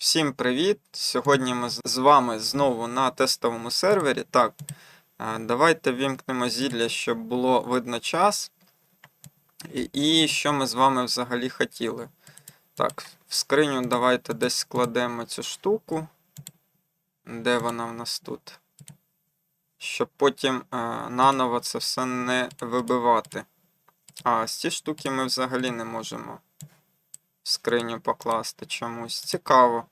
Всім привіт! Сьогодні ми з вами знову на тестовому сервері. Так, е, давайте вімкнемо зілля, щоб було видно час. І, і що ми з вами взагалі хотіли. Так, в скриню давайте десь складемо цю штуку. Де вона в нас тут? Щоб потім е, наново це все не вибивати. А, з ці штуки ми взагалі не можемо в скриню покласти чомусь. Цікаво.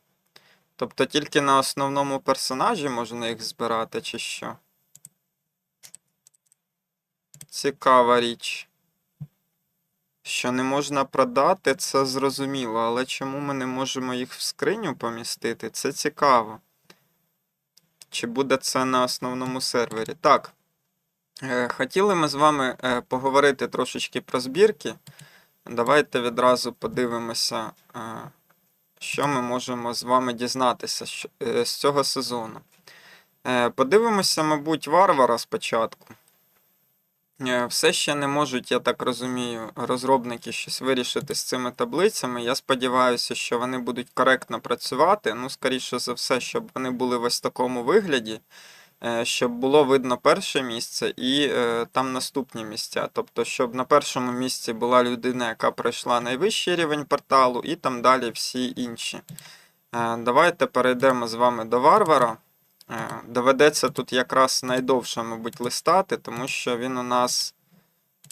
Тобто тільки на основному персонажі можна їх збирати, чи що? Цікава річ. Що не можна продати, це зрозуміло, але чому ми не можемо їх в скриню помістити? Це цікаво. Чи буде це на основному сервері? Так. Е, Хотіли ми з вами е, поговорити трошечки про збірки. Давайте відразу подивимося, е, що ми можемо з вами дізнатися е, з цього сезону. Е, Подивимося, мабуть, варвара спочатку. Все ще не можуть, я так розумію, розробники щось вирішити з цими таблицями. Я сподіваюся, що вони будуть коректно працювати. Ну, скоріше за все, щоб вони були в ось такому вигляді, щоб було видно перше місце і е, там наступні місця. Тобто, щоб на першому місці була людина, яка пройшла найвищий рівень порталу, і там далі всі інші. Е, Давайте перейдемо з вами до варвара. Е, Доведеться тут якраз найдовше, мабуть, листати, тому що він у нас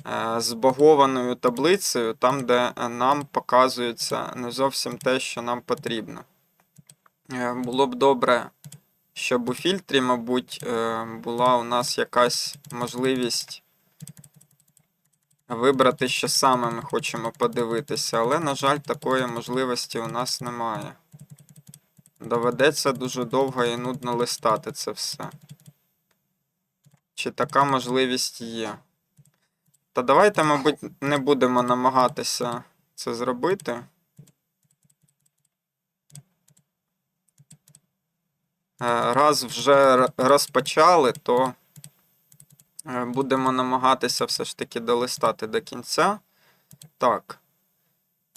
е, з багованою таблицею, там, де е, нам показується не зовсім те, що нам потрібно. Е, Було б добре, щоб у фільтрі, мабуть, е, була у нас якась можливість вибрати, що саме ми хочемо подивитися, але, на жаль, такої можливості у нас немає. Доведеться дуже довго і нудно листати це все. Чи така можливість є? Та давайте, мабуть, не будемо намагатися це зробити. Раз вже розпочали, то е, будемо намагатися все ж таки долистати до кінця. Так.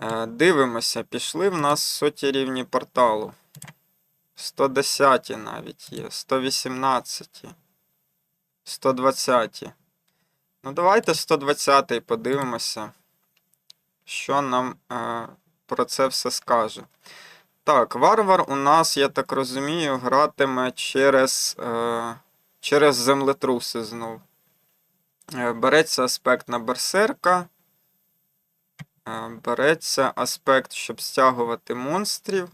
Е, Дивимося, пішли в нас соті рівні порталу. 110 навіть є, 118, 120. Ну, давайте 120 подивимося, що нам е, про це все скаже. Так, варвар у нас, я так розумію, гратиме через, е, через землетруси знов. Е, береться аспект на берсерка. Е, береться аспект, щоб стягувати монстрів.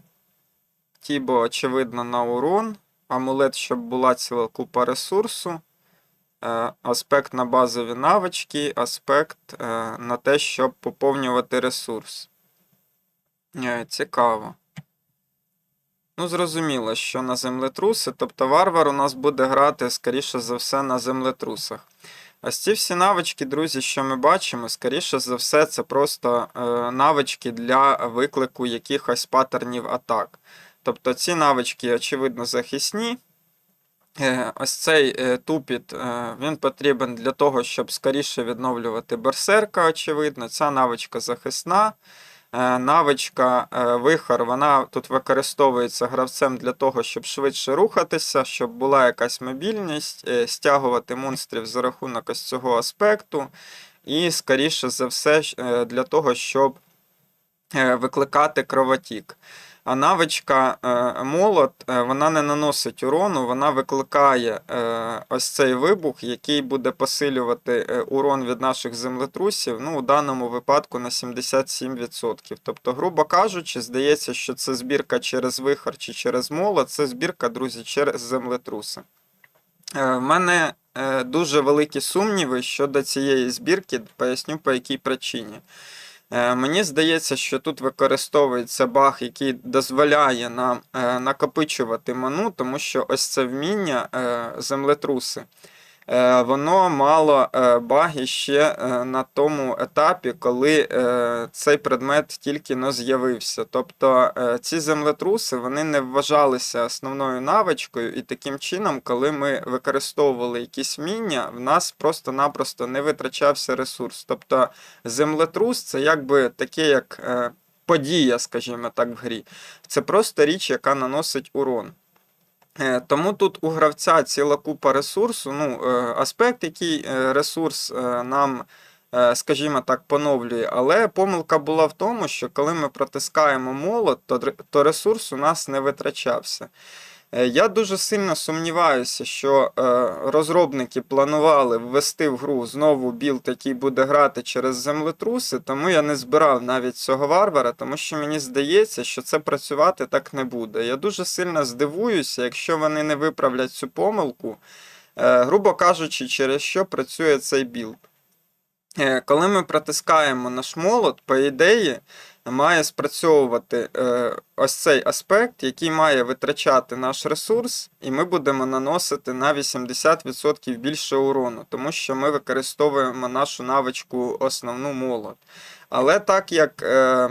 Тібо, очевидно, на урон. Амулет, щоб була ціла купа ресурсу. Е, аспект на базові навички, аспект е, на те, щоб поповнювати ресурс. Е, цікаво. Ну, зрозуміло, що на землетруси, тобто варвар у нас буде грати, скоріше за все, на землетрусах. Ось ці всі навички, друзі, що ми бачимо, скоріше за все, це просто е, навички для виклику якихось паттернів атак. Тобто ці навички, очевидно, захисні. Е, Ось цей е, тупіт він потрібен для того, щоб скоріше відновлювати берсерка, очевидно. Ця навичка захисна. Е, Навичка вихар, вихор, вона тут використовується гравцем для того, щоб швидше рухатися, щоб була якась мобільність, е, стягувати монстрів за рахунок ось цього аспекту. І, скоріше за все, е, для того, щоб е, викликати кровотік. А навичка е, молот, е, вона не наносить урону, вона викликає е, ось цей вибух, який буде посилювати урон від наших землетрусів, ну, у даному випадку на 77%. Тобто, грубо кажучи, здається, що це збірка через вихор чи через молот, це збірка, друзі, через землетруси. В мене дуже великі сумніви щодо цієї збірки, поясню по якій причині. Е, Мені здається, що тут використовується баг, який дозволяє нам е, накопичувати ману, тому що ось це вміння е, землетруси. Е, Воно мало е, баги ще е, на тому етапі, коли цей предмет тільки но з'явився. Тобто ці землетруси вони не вважалися основною навичкою, і таким чином, коли ми використовували якісь вміння, в нас просто-напросто не витрачався ресурс. Тобто землетрус це якби таке, як подія, скажімо так, в грі. Це просто річ, яка наносить урон. Е, Тому тут у гравця ціла купа ресурсу. Ну, е, аспект, який е, ресурс нам, скажімо так, поновлює. Але помилка була в тому, що коли ми протискаємо молот, то ресурс у нас не витрачався. Е, Я дуже сильно сумніваюся, що е, розробники планували ввести в гру знову білд, який буде грати через землетруси, тому я не збирав навіть цього варвара, тому що мені здається, що це працювати так не буде. Я дуже сильно здивуюся, якщо вони не виправлять цю помилку, е, грубо кажучи, через що працює цей білд. Коли ми протискаємо наш молот, по ідеї, має спрацьовувати е, ось цей аспект, який має витрачати наш ресурс, і ми будемо наносити на 80% більше урону, тому що ми використовуємо нашу навичку основну молот. Але так як, е,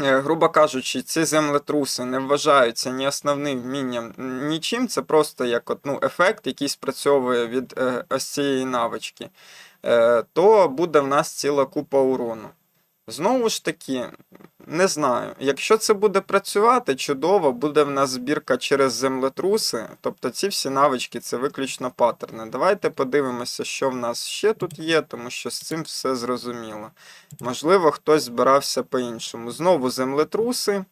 е, грубо кажучи, ці землетруси не вважаються ні основним вмінням, нічим, це просто як от, ну, ефект, який спрацьовує від е, ось цієї навички, е, то буде в нас ціла купа урону. Знову ж таки, не знаю. Якщо це буде працювати, чудово, буде в нас збірка через землетруси. Тобто ці всі навички це виключно паттерни. Давайте подивимося, що в нас ще тут є, тому що з цим все зрозуміло. Можливо, хтось збирався по-іншому. Знову землетруси.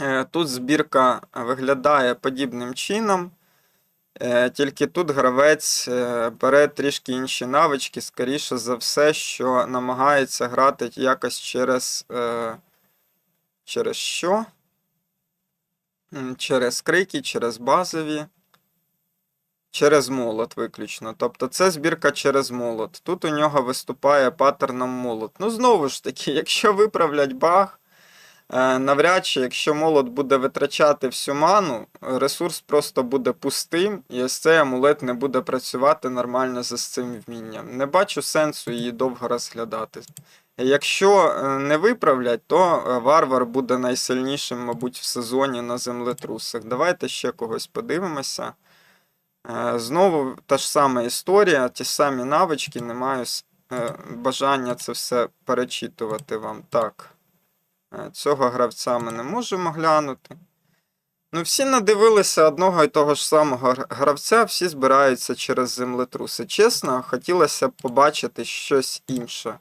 Е, Тут збірка виглядає подібним чином. Е, Тільки тут гравець е, бере трішки інші навички, скоріше за все, що намагається грати якось через. е, Через що? Через крики, через базові, через молот виключно. Тобто це збірка через молот. Тут у нього виступає паттерном молот. Ну, знову ж таки, якщо виправлять баг, Навряд чи, якщо молот буде витрачати всю ману, ресурс просто буде пустим, і ось цей амулет не буде працювати нормально за цим вмінням. Не бачу сенсу її довго розглядати. Якщо е, не виправлять, то е, варвар буде найсильнішим, мабуть, в сезоні на землетрусах. Давайте ще когось подивимося. Е, Знову та ж сама історія, ті самі навички, не маю е, бажання це все перечитувати вам. Так. Е, Цього гравця ми не можемо глянути. Ну, всі надивилися одного і того ж самого гравця, всі збираються через землетруси. Чесно, хотілося б побачити щось інше.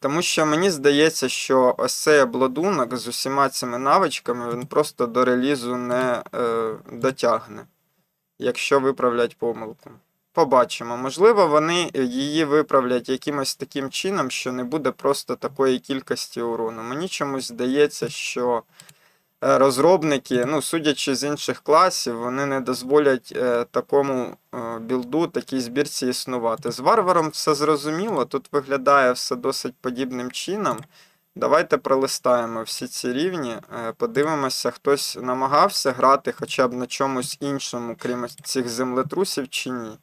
Тому що мені здається, що ось цей обладунок з усіма цими навичками він просто до релізу не е, дотягне, якщо виправлять помилку. Побачимо. Можливо, вони її виправлять якимось таким чином, що не буде просто такої кількості урону. Мені чомусь здається, що е, розробники, ну, судячи з інших класів, вони не дозволять е, такому е, білду, такій збірці існувати. З варваром все зрозуміло, тут виглядає все досить подібним чином. Давайте пролистаємо всі ці рівні, е, подивимося, хтось намагався грати хоча б на чомусь іншому, крім цих землетрусів, чи ні.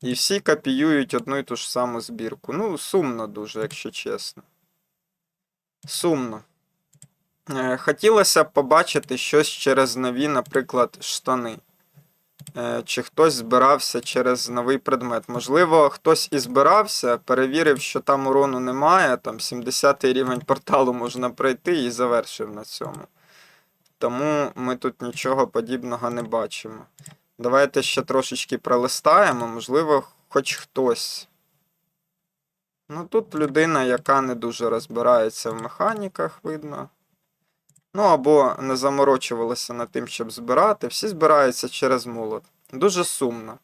І всі копіюють одну і ту ж саму збірку. Ну, сумно дуже, якщо чесно. Сумно. Е, Хотілося б побачити щось через нові, наприклад, штани. Е, Чи хтось збирався через новий предмет. Можливо, хтось і збирався, перевірив, що там урону немає, там 70 рівень порталу можна пройти і завершив на цьому. Тому ми тут нічого подібного не бачимо. Давайте ще трошечки пролистаємо, можливо, хоч хтось. Ну, тут людина, яка не дуже розбирається в механіках, видно. Ну, або не заморочувалася над тим, щоб збирати. Всі збираються через молот. Дуже сумно.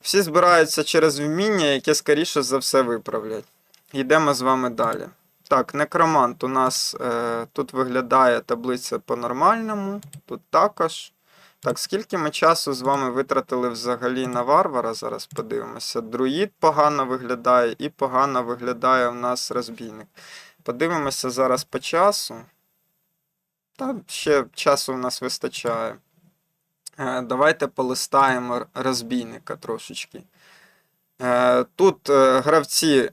Всі збираються через вміння, яке, скоріше за все, виправлять. Йдемо з вами далі. Так, некромант у нас е, тут виглядає таблиця по-нормальному. Тут також. Так, скільки ми часу з вами витратили взагалі на варвара? Зараз подивимося. Друїд погано виглядає і погано виглядає в нас розбійник. Подивимося зараз по часу. Та ще часу в нас вистачає. Е, Давайте полистаємо розбійника трошечки. Е, Тут е, гравці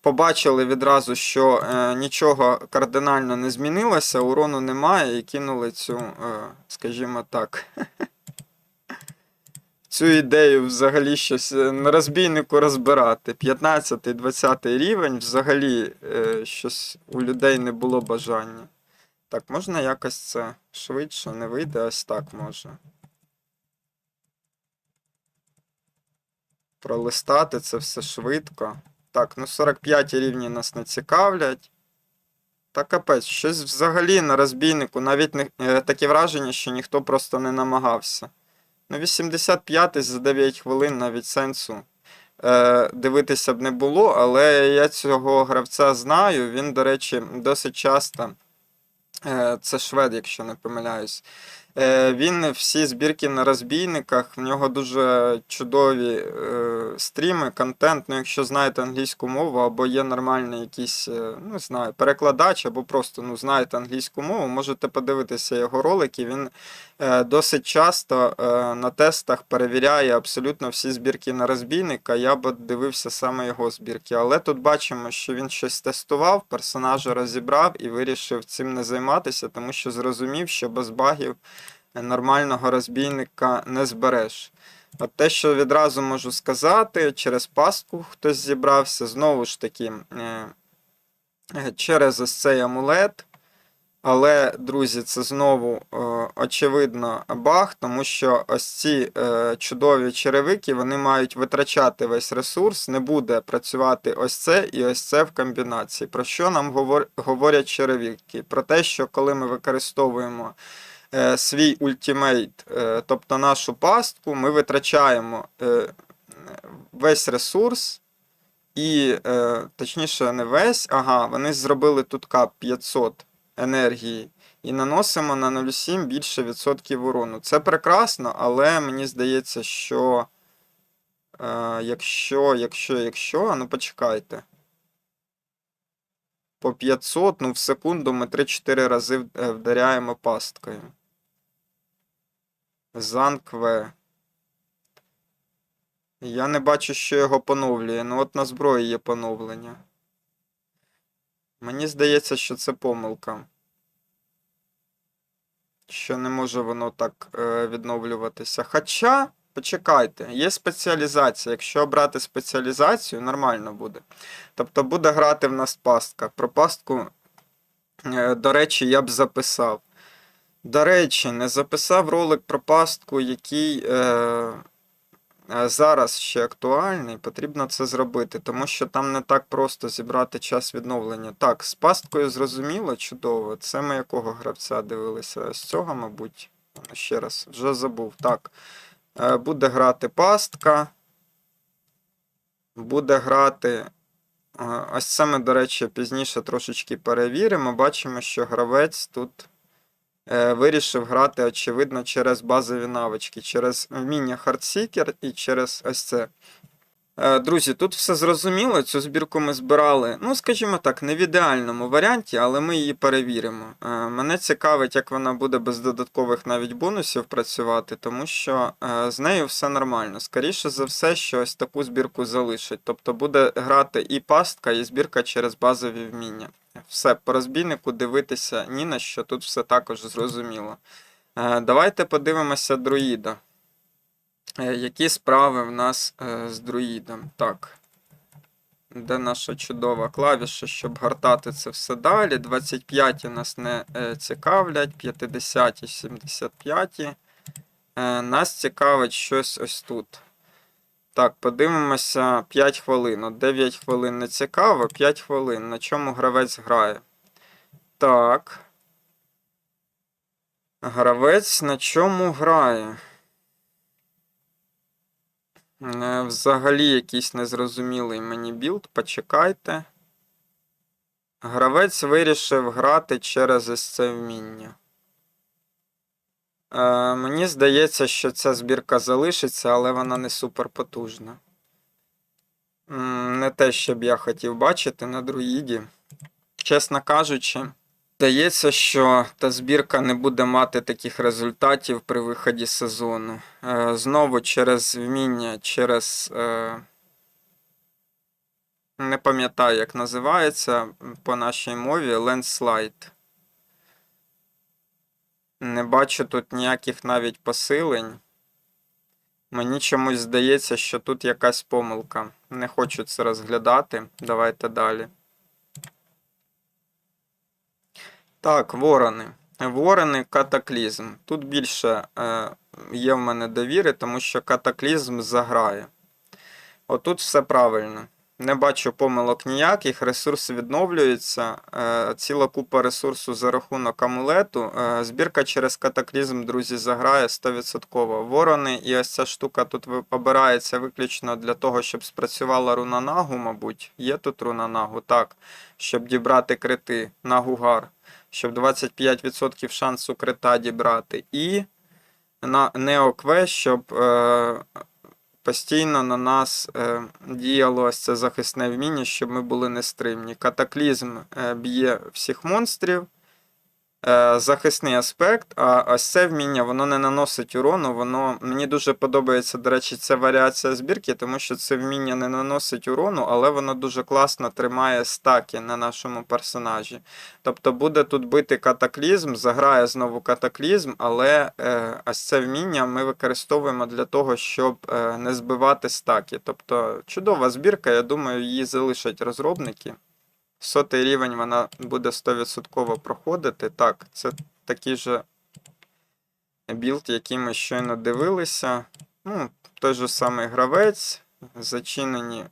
побачили відразу, що е, нічого кардинально не змінилося, урону немає, і кинули цю, е, скажімо так, цю ідею взагалі щось е, на розбійнику розбирати. 15-20 рівень взагалі щось у людей не було бажання. Так, можна якось це швидше, не вийде, ось так може. Пролистати це все швидко. Так, ну 45 рівні нас не цікавлять. Та капець, щось взагалі на розбійнику, навіть не, е, таке враження, що ніхто просто не намагався. Ну, 85 за 9 хвилин навіть сенсу е, дивитися б не було, але я цього гравця знаю. Він, до речі, досить часто. Е, це швед, якщо не помиляюсь. Е, Він всі збірки на розбійниках, в нього дуже чудові е, стріми, контент. Ну, якщо знаєте англійську мову, або є нормальний якийсь, е, ну, знаю, перекладач, або просто ну, знаєте англійську мову, можете подивитися його ролики. Він досить часто на тестах перевіряє абсолютно всі збірки на розбійника. Я б дивився саме його збірки. Але тут бачимо, що він щось тестував, персонажа розібрав і вирішив цим не займатися, тому що зрозумів, що без багів нормального розбійника не збереш. От те, що відразу можу сказати, через пастку хтось зібрався, знову ж таки, е, через ось цей амулет. Але, друзі, це знову е, очевидно баг, тому що ось ці е, чудові черевики вони мають витрачати весь ресурс, не буде працювати ось це і ось це в комбінації. Про що нам говор- говорять черевики? Про те, що коли ми використовуємо свій ультимейт, е, тобто нашу пастку, ми витрачаємо е, весь ресурс. І, е, точніше, не весь, ага, вони зробили тут кап 500 енергії і наносимо на 0,7 більше відсотків урону. Це прекрасно, але мені здається, що е, якщо, якщо, якщо, ну почекайте. По 500, ну в секунду ми 3-4 рази е, вдаряємо пасткою. Занк В. Я не бачу, що його поновлює. Ну от на зброї є поновлення. Мені здається, що це помилка. Що не може воно так е, відновлюватися. Хоча, почекайте, є спеціалізація. Якщо обрати спеціалізацію, нормально буде. Тобто буде грати в нас пастка. Про пастку, е, до речі, я б записав. До речі, не записав ролик про пастку, який е, е, зараз ще актуальний. Потрібно це зробити, тому що там не так просто зібрати час відновлення. Так, з пасткою зрозуміло, чудово. Це ми якого гравця дивилися? З цього, мабуть. Ще раз, вже забув. Так. Е, Буде грати пастка. Буде грати. е, Ось це ми, до речі, пізніше трошечки перевіримо. Бачимо, що гравець тут вирішив грати, очевидно, через базові навички, через вміння Hardseeker і через ось це. Е, Друзі, тут все зрозуміло. Цю збірку ми збирали, ну, скажімо так, не в ідеальному варіанті, але ми її перевіримо. Е, Мене цікавить, як вона буде без додаткових навіть бонусів працювати, тому що е, з нею все нормально. Скоріше за все, що ось таку збірку залишить. Тобто буде грати і пастка, і збірка через базові вміння. Все, по розбійнику дивитися ні на що, тут все також зрозуміло. Е, Давайте подивимося друїда. Е, Які справи в нас е, з друїдом? Так. Де наша чудова клавіша, щоб гортати це все далі? 25 нас не цікавлять, 50, 75. Е, нас цікавить щось ось тут. Так, подивимося 5 хвилин. От 9 хвилин не цікаво, 5 хвилин. На чому гравець грає? Так. Гравець на чому грає? Е, Взагалі якийсь незрозумілий мені білд, почекайте. Гравець вирішив грати через це вміння. Е, мені здається, що ця збірка залишиться, але вона не супер потужна. Не те, що б я хотів бачити на друїді. Чесно кажучи, здається, що та збірка не буде мати таких результатів при виході сезону. Е, Знову через вміння, через. е, Не пам'ятаю, як називається по нашій мові Landslide. Не бачу тут ніяких навіть посилень. Мені чомусь здається, що тут якась помилка. Не хочу це розглядати. Давайте далі. Так, ворони. Ворони катаклізм. Тут більше е, є в мене довіри, тому що катаклізм заграє. Отут все правильно. Не бачу помилок ніяких, ресурс відновлюється, е, ціла купа ресурсу за рахунок амулету. Е, збірка через катаклізм, друзі, заграє 100%. Ворони, і ось ця штука тут обирається виключно для того, щоб спрацювала руна нагу, мабуть. Є тут руна нагу, так. Щоб дібрати крити на гугар, щоб 25% шансу крита дібрати. І на неоквест, щоб е, постійно на нас е, діяло ось це захисне вміння, щоб ми були нестримні. Катаклізм е, б'є всіх монстрів. Е, захисний аспект, а ось це вміння воно не наносить урону. Воно мені дуже подобається, до речі, ця варіація збірки, тому що це вміння не наносить урону, але воно дуже класно тримає стаки на нашому персонажі. Тобто буде тут бити катаклізм, заграє знову катаклізм, але е, ось це вміння ми використовуємо для того, щоб е, не збивати стаки. Тобто чудова збірка, я думаю, її залишать розробники. Сотий рівень вона буде 100% проходити. Так, це такий же білд, який ми щойно дивилися. Ну, той же самий гравець, зачинені,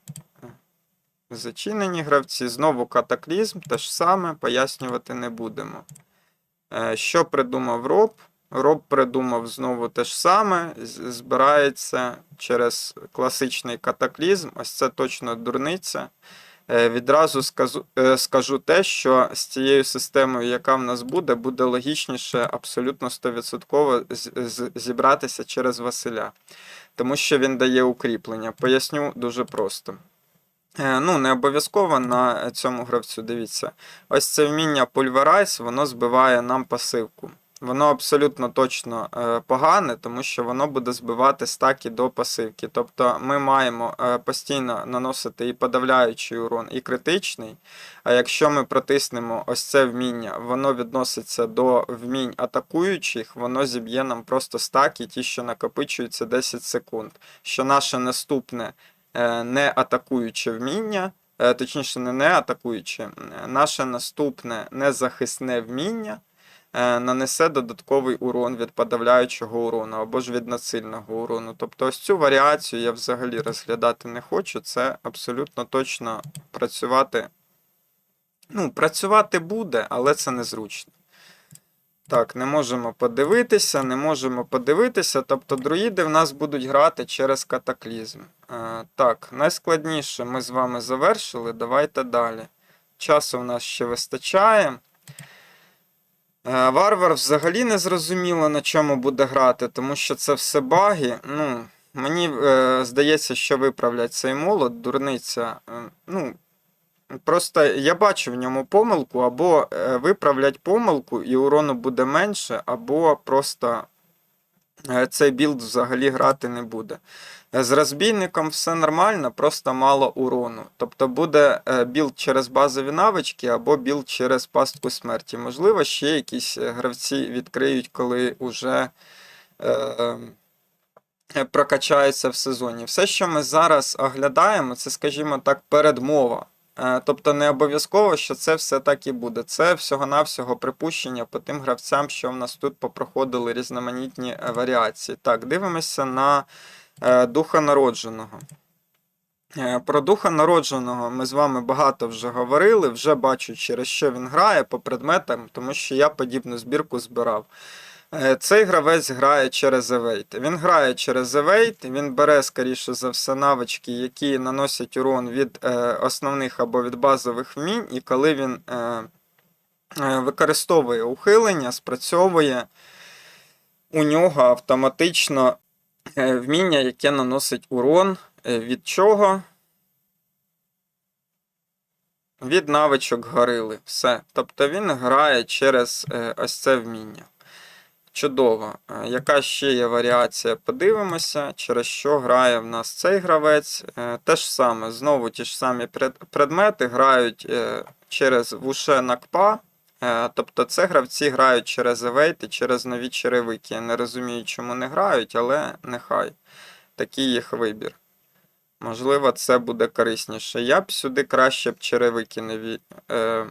зачинені гравці, знову катаклізм, те ж саме, пояснювати не будемо. Е, Що придумав Роб? Роб придумав знову те ж саме, збирається через класичний катаклізм. Ось це точно дурниця. Е, Відразу скажу, е, скажу те, що з цією системою, яка в нас буде, буде логічніше абсолютно 100% з- з- зібратися через Василя, тому що він дає укріплення. Поясню дуже просто. Е, Ну, не обов'язково на цьому гравцю. Дивіться, ось це вміння Pulverize, воно збиває нам пасивку. Воно абсолютно точно е, погане, тому що воно буде збивати стаки до пасивки. Тобто ми маємо е, постійно наносити і подавляючий урон, і критичний. А якщо ми протиснемо ось це вміння, воно відноситься до вмінь атакуючих, воно зіб'є нам просто стаки, ті, що накопичуються 10 секунд. Що наше наступне е, не атакуюче вміння, точніше, не не атакуюче, е, наше наступне незахисне вміння нанесе додатковий урон від подавляючого урону або ж від насильного урону. Тобто ось цю варіацію я взагалі розглядати не хочу. Це абсолютно точно працювати. Ну, працювати буде, але це незручно. Так, не можемо подивитися, не можемо подивитися. Тобто друїди в нас будуть грати через катаклізм. Е, так, найскладніше ми з вами завершили. Давайте далі. Часу в нас ще вистачає. Е, Варвар взагалі не зрозуміло, на чому буде грати, тому що це все баги. Ну, мені е, здається, що виправлять цей молот, дурниця. Е, ну, просто я бачу в ньому помилку, або е, виправлять помилку і урону буде менше, або просто цей білд взагалі грати не буде. Е, З розбійником все нормально, просто мало урону. Тобто буде е, білд через базові навички або білд через пастку смерті. Можливо, ще якісь е, гравці відкриють, коли вже е, е, прокачаються в сезоні. Все, що ми зараз оглядаємо, це, скажімо так, передмова. Е, Тобто не обов'язково, що це все так і буде. Це всього-навсього припущення по тим гравцям, що в нас тут попроходили різноманітні е, варіації. Так, дивимося на е, духа народженого. Про духа народженого ми з вами багато вже говорили, вже бачу, через що він грає по предметам, тому що я подібну збірку збирав. Е, Цей гравець грає через Evade. Він грає через Evade, він бере, скоріше за все, навички, які наносять урон від е, основних або від базових вмінь, і коли він е, використовує ухилення, спрацьовує у нього автоматично вміння, яке наносить урон. Від чого? Від навичок горили. Все. Тобто він грає через ось це вміння. Чудово. Е, Яка ще є варіація? Подивимося, через що грає в нас цей гравець. Е, Те ж саме, знову ті ж самі предмети грають е, через вуше накпа. Тобто це гравці грають через евейт і через нові черевики. Я не розумію, чому не грають, але нехай. такий їх вибір. Можливо, це буде корисніше. Я б сюди краще б черевики не ві... е...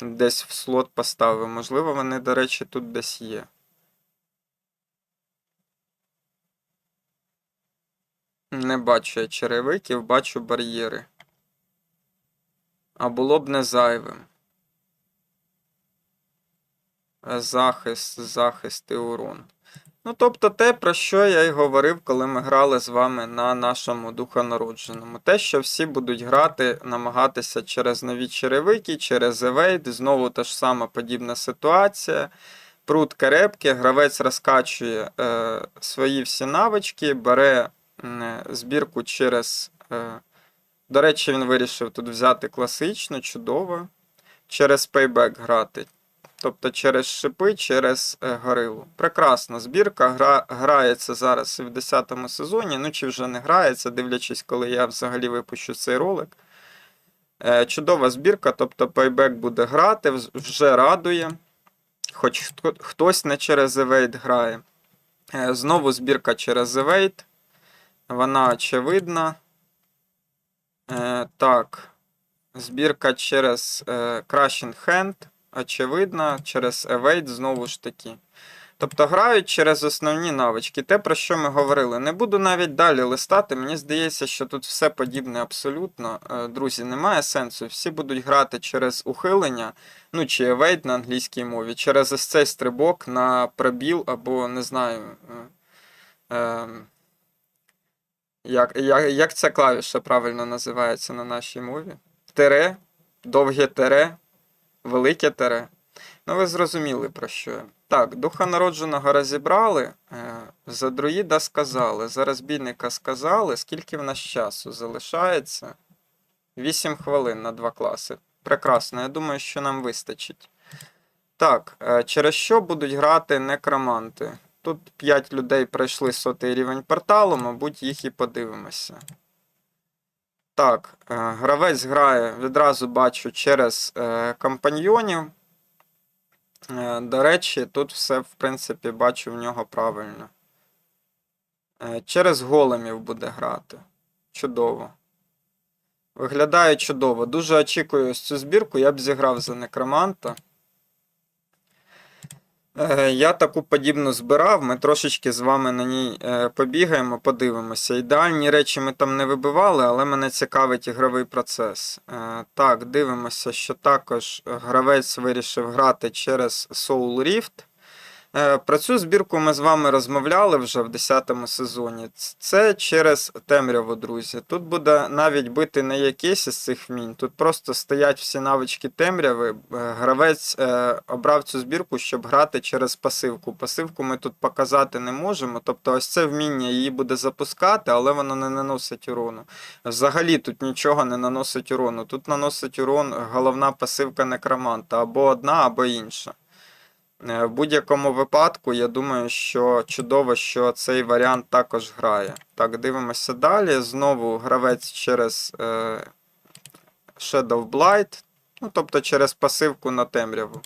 десь в слот поставив. Можливо, вони, до речі, тут десь є. Не бачу я черевиків, бачу бар'єри. А було б не зайвим. Захист, захист і урон. Ну, тобто те, про що я й говорив, коли ми грали з вами на нашому духонародженому. Те, що всі будуть грати, намагатися через нові черевики, через евейд, знову та ж сама подібна ситуація. Прут керепки, гравець розкачує е, свої всі навички, бере збірку через. Е, до речі, він вирішив тут взяти класичну, чудово, через пейбек грати. Тобто через шипи, через е, горилу. Прекрасна збірка. Гра, грається зараз в 10 сезоні. Ну чи вже не грається, дивлячись, коли я взагалі випущу цей ролик. Е, чудова збірка, тобто пейбек буде грати, вже радує. Хоч хто- хтось не через Evade грає. Е, знову збірка через Evade. Вона очевидна. Е, так. Збірка через е, Crashing Hand очевидно, через Evade знову ж таки. Тобто грають через основні навички. Те, про що ми говорили. Не буду навіть далі листати. Мені здається, що тут все подібне абсолютно. Е, Друзі, немає сенсу. Всі будуть грати через ухилення, ну чи Evade на англійській мові, через ось цей стрибок на пробіл або не знаю. е, е, як, як, як ця клавіша правильно називається на нашій мові? Тере, довге тере, велике тере. Ну, ви зрозуміли про що. Так, духа народженого розібрали, е, за друїда сказали, за розбійника сказали, скільки в нас часу залишається? 8 хвилин на два класи. Прекрасно, я думаю, що нам вистачить. Так, е, через що будуть грати некроманти? Тут 5 людей пройшли сотий рівень порталу, мабуть, їх і подивимося. Так, е, гравець грає, відразу бачу, через е, компаньйонів. Е, До речі, тут все, в принципі, бачу в нього правильно. Через големів буде грати. Чудово. Виглядає чудово. Дуже очікую цю збірку. Я б зіграв за некроманта. Е, Я таку подібну збирав. Ми трошечки з вами на ній е, побігаємо, подивимося. Ідеальні речі ми там не вибивали, але мене цікавить ігровий процес. Е, Так, дивимося, що також гравець вирішив грати через Soul Rift. Е, Про цю збірку ми з вами розмовляли вже в 10 сезоні. Це через темряву, друзі. Тут буде навіть бити не якийсь із цих вмінь. Тут просто стоять всі навички темряви. Е, Гравець е, обрав цю збірку, щоб грати через пасивку. Пасивку ми тут показати не можемо. Тобто, ось це вміння її буде запускати, але воно не наносить урону. Взагалі тут нічого не наносить урону. Тут наносить урон головна пасивка некроманта або одна, або інша. Е, В будь-якому випадку, я думаю, що чудово, що цей варіант також грає. Так, дивимося далі. Знову гравець через е, Shadow Blight, ну, тобто через пасивку на темряву.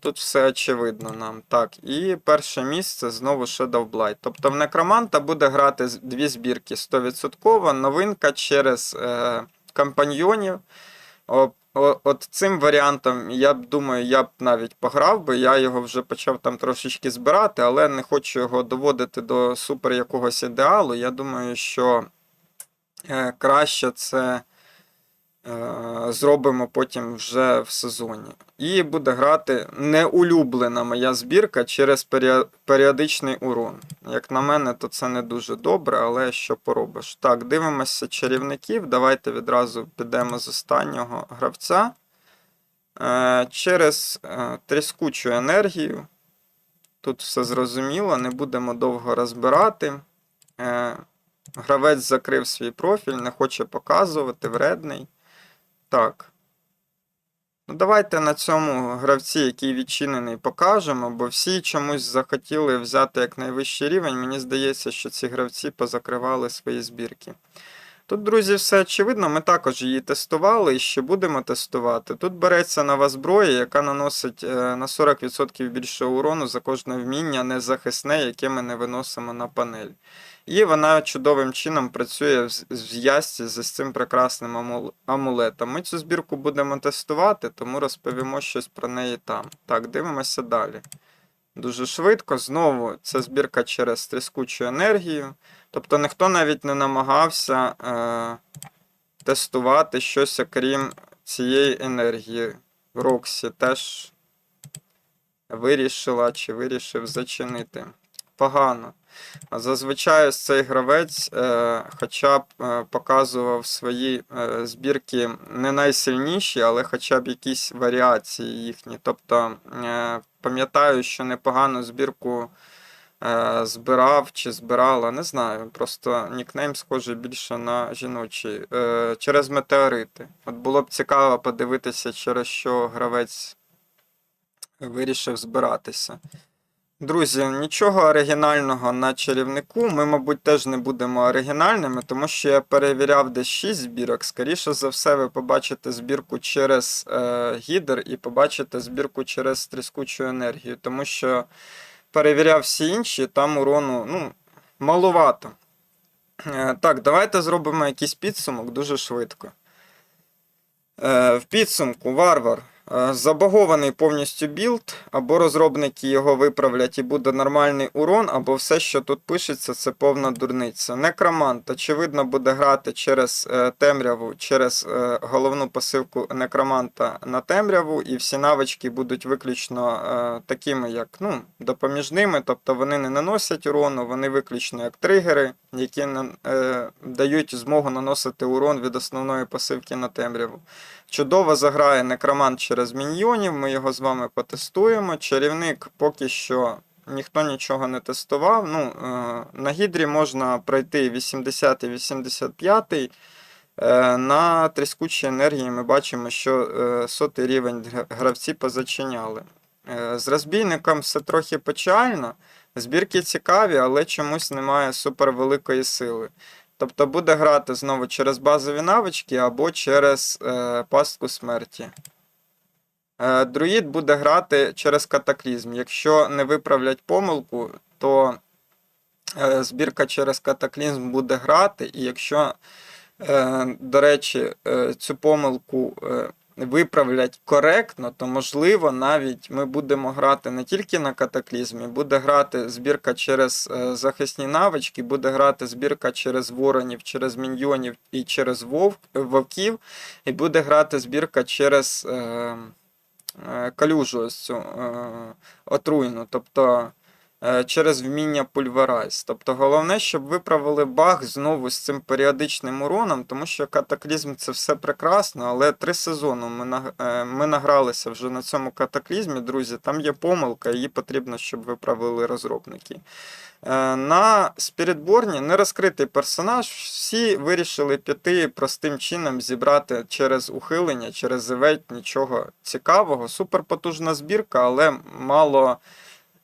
Тут все очевидно нам. Так, і перше місце знову Shadow Blight. Тобто в Некроманта буде грати дві збірки 100%. Новинка через е, компаньйонів. От цим варіантом, я б думаю, я б навіть пограв би. Я його вже почав там трошечки збирати, але не хочу його доводити до супер якогось ідеалу. Я думаю, що е, краще це зробимо потім вже в сезоні. І буде грати неулюблена моя збірка через періодичний урон. Як на мене, то це не дуже добре, але що поробиш. Так, дивимося чарівників. Давайте відразу підемо з останнього гравця. Е, через е, тріскучу енергію. Тут все зрозуміло, не будемо довго розбирати. Е, гравець закрив свій профіль, не хоче показувати, вредний. Так. Ну, давайте на цьому гравці, який відчинений, покажемо, бо всі чомусь захотіли взяти як найвищий рівень. Мені здається, що ці гравці позакривали свої збірки. Тут, друзі, все очевидно. Ми також її тестували і ще будемо тестувати. Тут береться нова зброя, яка наносить е, на 40% більше урону за кожне вміння незахисне, яке ми не виносимо на панель. І вона чудовим чином працює в зв'язці з цим прекрасним амулетом. Ми цю збірку будемо тестувати, тому розповімо щось про неї там. Так, дивимося далі. Дуже швидко. Знову це збірка через тріскучу енергію. Тобто ніхто навіть не намагався е, тестувати щось окрім цієї енергії. Роксі теж вирішила чи вирішив зачинити. Погано. Зазвичай цей гравець е, хоча б е, показував свої е, збірки не найсильніші, але хоча б якісь варіації їхні. Тобто, пам'ятаю, що непогану збірку збирав чи збирала, не знаю. Просто нікнейм схожий більше на жіночий. Через метеорити. От було б цікаво подивитися, через що гравець вирішив збиратися. Друзі, нічого оригінального на чарівнику. Ми, мабуть, теж не будемо оригінальними, тому що я перевіряв десь 6 збірок. Скоріше за все, ви побачите збірку через е, гідер і побачите збірку через тріскучу енергію, тому що перевіряв всі інші, там урону ну, маловато. Е, так, давайте зробимо якийсь підсумок дуже швидко. Е, в підсумку варвар. Е, Забагований повністю білд, або розробники його виправлять і буде нормальний урон, або все, що тут пишеться, це повна дурниця. Некромант, очевидно, буде грати через е, темряву, через е, головну пасивку некроманта на темряву, і всі навички будуть виключно такими, як ну, допоміжними, тобто вони не наносять урону, вони виключно як тригери, які дають змогу наносити урон від основної пасивки на темряву. Чудово заграє некромант через міньйонів, ми його з вами потестуємо. Чарівник поки що ніхто нічого не тестував. Ну, е, на гідрі можна пройти 80 і 85. Е, на тріскучій енергії ми бачимо, що е, сотий рівень гра- гравці позачиняли. Е, з розбійником все трохи печально. Збірки цікаві, але чомусь немає супервеликої сили. Тобто буде грати знову через базові навички або через е, пастку смерті. Е, друїд буде грати через катаклізм. Якщо не виправлять помилку, то е, збірка через катаклізм буде грати, і якщо, е, до речі, цю помилку виправлять коректно, то можливо навіть ми будемо грати не тільки на катаклізмі, буде грати збірка через захисні навички, буде грати збірка через воронів, через міньйонів і через вовк, вовків, і буде грати збірка через калюжу ось цю е, отруйну, тобто е, через вміння пульверайз. Тобто головне, щоб виправили баг знову з цим періодичним уроном, тому що катаклізм це все прекрасно, але три сезони е, ми награлися вже на цьому катаклізмі, друзі. Там є помилка, її потрібно, щоб виправили розробники. Е, На Спірітборні не розкритий персонаж. Всі вирішили піти простим чином зібрати через ухилення, через івент нічого цікавого. Суперпотужна збірка, але мало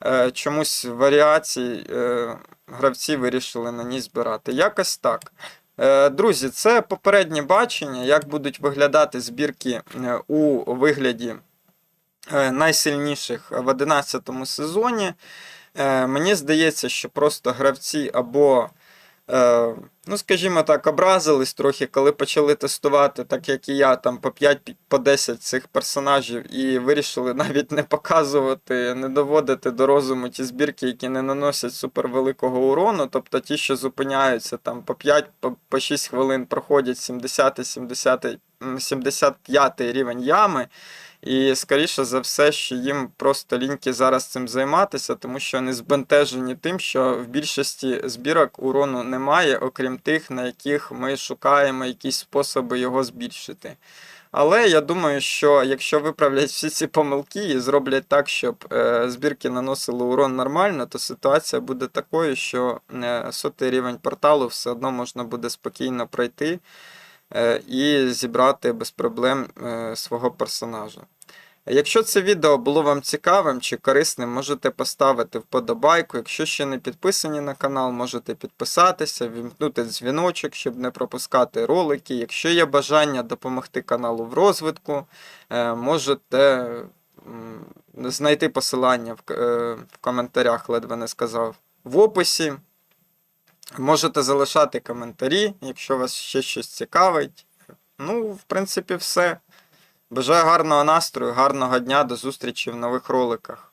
е, чомусь варіацій е, гравці вирішили на ній збирати. Якось так. Е, Друзі, це попереднє бачення, як будуть виглядати збірки е, у вигляді найсильніших в 11 сезоні. Е, Мені здається, що просто гравці або, е, ну скажімо так, образились трохи, коли почали тестувати, так як і я, там по 5 по 10 цих персонажів, і вирішили навіть не показувати, не доводити до розуму ті збірки, які не наносять супервеликого урону, тобто ті, що зупиняються там по 5 по, по 6 хвилин проходять 70 70 м, 75 рівень ями. І скоріше за все, що їм просто ліньки зараз цим займатися, тому що вони збентежені тим, що в більшості збірок урону немає, окрім тих, на яких ми шукаємо якісь способи його збільшити. Але я думаю, що якщо виправлять всі ці помилки і зроблять так, щоб е, збірки наносили урон нормально, то ситуація буде такою, що е, сотий рівень порталу все одно можна буде спокійно пройти і зібрати без проблем е, свого персонажа. Якщо це відео було вам цікавим чи корисним, можете поставити вподобайку. Якщо ще не підписані на канал, можете підписатися, вімкнути дзвіночок, щоб не пропускати ролики. Якщо є бажання допомогти каналу в розвитку, е, можете знайти посилання е, в коментарях, ледве не сказав, в описі. Можете залишати коментарі, якщо вас ще щось цікавить. Ну, в принципі, все. Бажаю гарного настрою, гарного дня, до зустрічі в нових роликах.